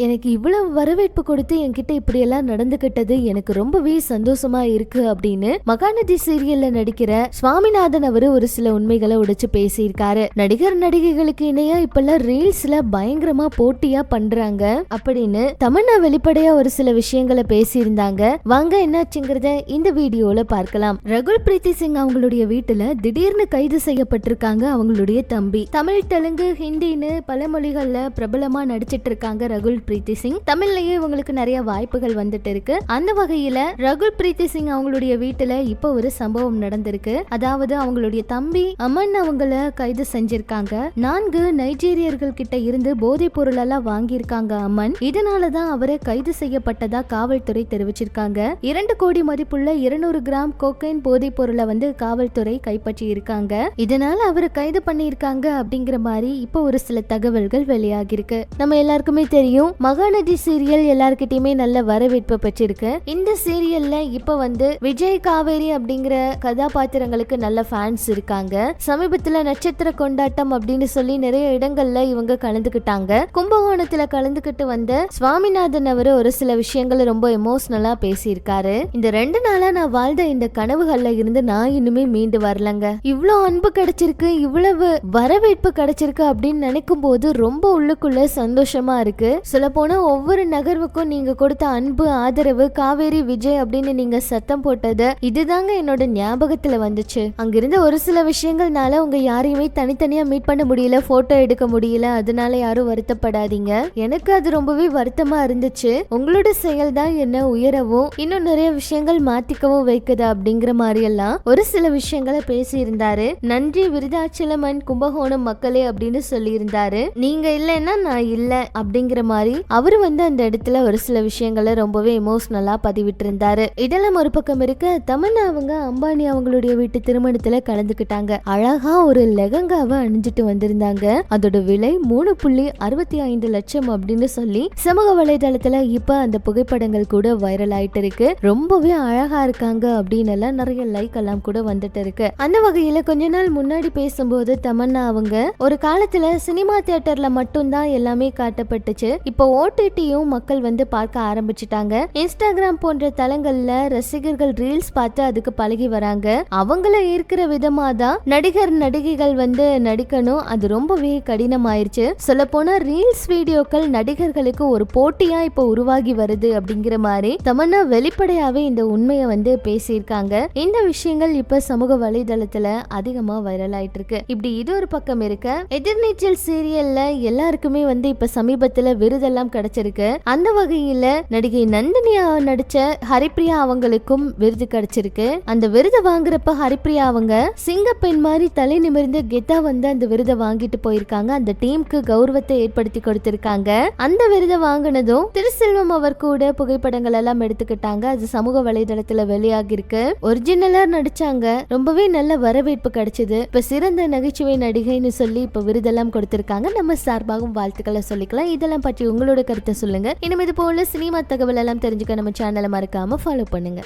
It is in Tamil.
எனக்கு இவ்வளவு வரவேற்பு கொடுத்து என்கிட்ட இப்படி எல்லாம் நடந்துகிட்டது எனக்கு ரொம்பவே சந்தோஷமா இருக்கு அப்படின்னு மகாநதி சீரியல்ல நடிக்கிற சுவாமிநாதன் அவரு ஒரு சில உண்மைகளை உடைச்சு பேசியிருக்காரு. நடிகர் நடிகைகளுக்கு இணையா இப்பெல்லாம் ரீல்ஸ்ல பயங்கரமா போட்டியா பண்றாங்க அப்படின்னு தமன்னா வெளிப்படையா ஒரு சில விஷயங்களை பேசியிருந்தாங்க. வாங்க என்னாச்சுங்கிறத இந்த வீடியோல பார்க்கலாம். ரகுல் பிரீத்தி சிங் அவங்களுடைய வீட்டுல திடீர்னு கைது செய்யப்பட்டிருக்காங்க அவங்களுடைய தம்பி. தமிழ் தெலுங்கு ஹிந்தின்னு பல மொழிகள்ல பிரபலமா நடிச்சிட்டு இருக்காங்க ரகுல் பிரீத்தி சிங். தமிழ்லயே இவங்களுக்கு நிறைய வாய்ப்புகள் வந்துட்டு இருக்கு. அந்த வகையில ரகுல் பிரீத்தி சிங் அவங்களுடைய வீட்டுல இப்ப ஒரு சம்பவம் நடந்திருக்கு. அதாவது அவங்களுடைய தம்பி அமன் அவங்கள கைது செஞ்சிருக்காங்க. நான்கு நைஜீரியர்கள் கிட்ட இருந்து போதைப் பொருள் எல்லாம் வாங்கியிருக்காங்க அமன். இதனாலதான் அவரை கைது செய்யப்பட்டதா காவல்துறை தெரிவிச்சிருக்காங்க. இரண்டு கோடி மதிப்புள்ள இருநூறு கிராம் கோக்கைன் போதைப் பொருளை வந்து காவல்துறை கைப்பற்றி இருக்காங்க இதனால அவரை கைது பண்ணியிருக்காங்க அப்படிங்கிற மாதிரி இப்போ ஒரு சில தகவல்கள் வெளியாகிருக்கு நம்ம எல்லாருக்குமே தெரியும் மகாநதி சீரியல் எல்லார்கிட்டயுமே நல்ல வரவேற்பு பெற்றிருக்கு. இந்த சீரியல்ல இப்ப வந்து விஜய் காவேரி அப்படிங்கிற கதாபாத்திரங்களுக்கு நல்ல ஃபேன்ஸ் இருக்காங்க. சமீபத்துல நட்சத்திர கொண்டாட்டம் அப்படின்னு சொல்லி நிறைய இடங்கள்ல இவங்க கலந்துக்கிட்டாங்க. கும்பகோணத்துல கலந்துக்கிட்டு வந்த சுவாமிநாதன் அவர் ஒரு சில விஷயங்களை ரொம்ப எமோஷனலா பேசியிருக்காரு. இந்த ரெண்டு நாளா நான் வாழ்ந்த இந்த கனவுகள்ல இருந்து நான் இன்னுமே மீண்டு வரலங்க. இவ்வளோ அன்பு கிடைச்சிருக்கு இவ்வளவு வரவேற்பு கிடைச்சிருக்கு அப்படின்னு நினைக்கும் போது ரொம்ப உள்ளுக்குள்ள சந்தோஷமா இருக்கு. சொல்லப்போனால் ஒவ்வொரு நகர்வுக்கும் நீங்கள் கொடுத்த அன்பு ஆதரவு காவேரி விஜய் அப்படின்னு நீங்கள் சத்தம் போட்டது இதுதாங்க என்னோட ஞாபகத்தில் வந்துச்சு. அங்கிருந்த ஒரு சில விஷயங்கள்னால உங்கள் யாரையுமே தனித்தனியாக மீட் பண்ண முடியல ஃபோட்டோ எடுக்க முடியல அதனால யாரும் வருத்தப்படாதீங்க. எனக்கு அது ரொம்பவே வருத்தமாக இருந்துச்சு. உங்களோட செயல் தான் என்ன உயரவும் இன்னும் நிறைய விஷயங்கள் மாத்திக்கவும் வைக்குது அப்படிங்கிற மாதிரி எல்லாம் ஒரு சில விஷயங்களை பேசியிருந்தாரு. நன்றி விருதாச்சலமன் கும்பகோணம் மக்களே அப்படின்னு சொல்லியிருந்தாரு. நீங்கள் இல்லைன்னா நான் இல்லை அப்படிங்கிற மாதிரி அவரு வந்து அந்த இடத்துல ஒரு சில விஷயங்களை ரொம்பவே எமோஷனலா பதிவிட்டு இருந்தாரு இதெல்லாம் ஒரு பக்கம் இருக்க தமன்னா அவங்க அம்பானி அவங்களுடைய வீட்டு திருமணத்துல கலந்துக்கிட்டாங்க. அழகா ஒரு லெகங்காவை அணிஞ்சிட்டு வந்திருந்தாங்க. அதோட விலை மூணு புள்ளி அறுபத்தி ஐந்து லட்சம் அப்படின்னு சொல்லி சமூக வலைதளத்துல இப்ப அந்த புகைப்படங்கள் கூட வைரல் ஆயிட்டு இருக்கு. ரொம்பவே அழகா இருக்காங்க அப்படின்னு எல்லாம் நிறைய லைக் எல்லாம் கூட வந்துட்டு இருக்கு. அந்த வகையில கொஞ்ச நாள் முன்னாடி பேசும்போது தமன்னா அவங்க ஒரு காலத்துல சினிமா தியேட்டர்ல மட்டும்தான் எல்லாமே காட்டப்பட்டுச்சு. இப்ப இப்போ ஓடிடியும் மக்கள் வந்து பார்க்க ஆரம்பிச்சிட்டாங்க. இன்ஸ்டாகிராம் போன்ற தளங்கள்ல ரசிகர்கள் ரீல்ஸ் பார்த்து அதுக்கு பழகி வராங்க. அவங்கள ஈர்க்கிற விதமா தான் நடிகர் நடிகைகள் வந்து நடிக்கணும். அது ரொம்பவே கடினமாயிருச்சு. சொல்ல போனா ரீல்ஸ் வீடியோக்கள் நடிகர்களுக்கு ஒரு போட்டியா இப்போ உருவாகி வருது அப்படிங்கிற மாதிரி தமன்னா வெளிப்படையாவே இந்த உண்மையை வந்து பேசியிருக்காங்க. இந்த விஷயங்கள் இப்ப சமூக வலைதளத்துல அதிகமா வைரல் ஆயிட்டு இருக்கு இப்படி இது ஒரு பக்கம் இருக்க. எதிர்நீச்சல் சீரியல்ல எல்லாருக்குமே வந்து இப்ப சமீபத்துல விருது விருதெல்லாம் கிடைச்சிருக்கு. அந்த வகையில நடிகை நந்தினியா நடிச்ச ஹரிப்ரியா அவங்களுக்கும் விருது கிடைச்சிருக்கு. அந்த விருதை வாங்குறப்ப ஹரிப்ரியா அவங்க சிங்கப்பெண் மாதிரி தலை நிமிர்ந்து கெத்தா வந்து அந்த விருதை வாங்கிட்டு போயிருக்காங்க. அந்த டீமுக்கு கௌரவத்தை ஏற்படுத்தி கொடுத்திருக்காங்க. அந்த விருதை வாங்கினதும் திருசெல்வம் அவர் கூட புகைப்படங்கள் எல்லாம் எடுத்துக்கிட்டாங்க. அது சமூக வலைதளத்துல வெளியாகி இருக்கு ஒரிஜினலா நடிச்சாங்க. ரொம்பவே நல்ல வரவேற்பு கிடைச்சது. இப்ப சிறந்த நகைச்சுவை நடிகைன்னு சொல்லி இப்ப விருதெல்லாம் கொடுத்திருக்காங்க. நம்ம சார்பாகவும் வாழ்த்துக்களை சொல்லிக்கலாம். இதெல்லாம் பற்றி உங்களோட கருத்தை சொல்லுங்க. இனிமே இது போல சினிமா தகவல் எல்லாம் தெரிஞ்சுக்க நம்ம சேனலை மறக்காம ஃபாலோ பண்ணுங்க.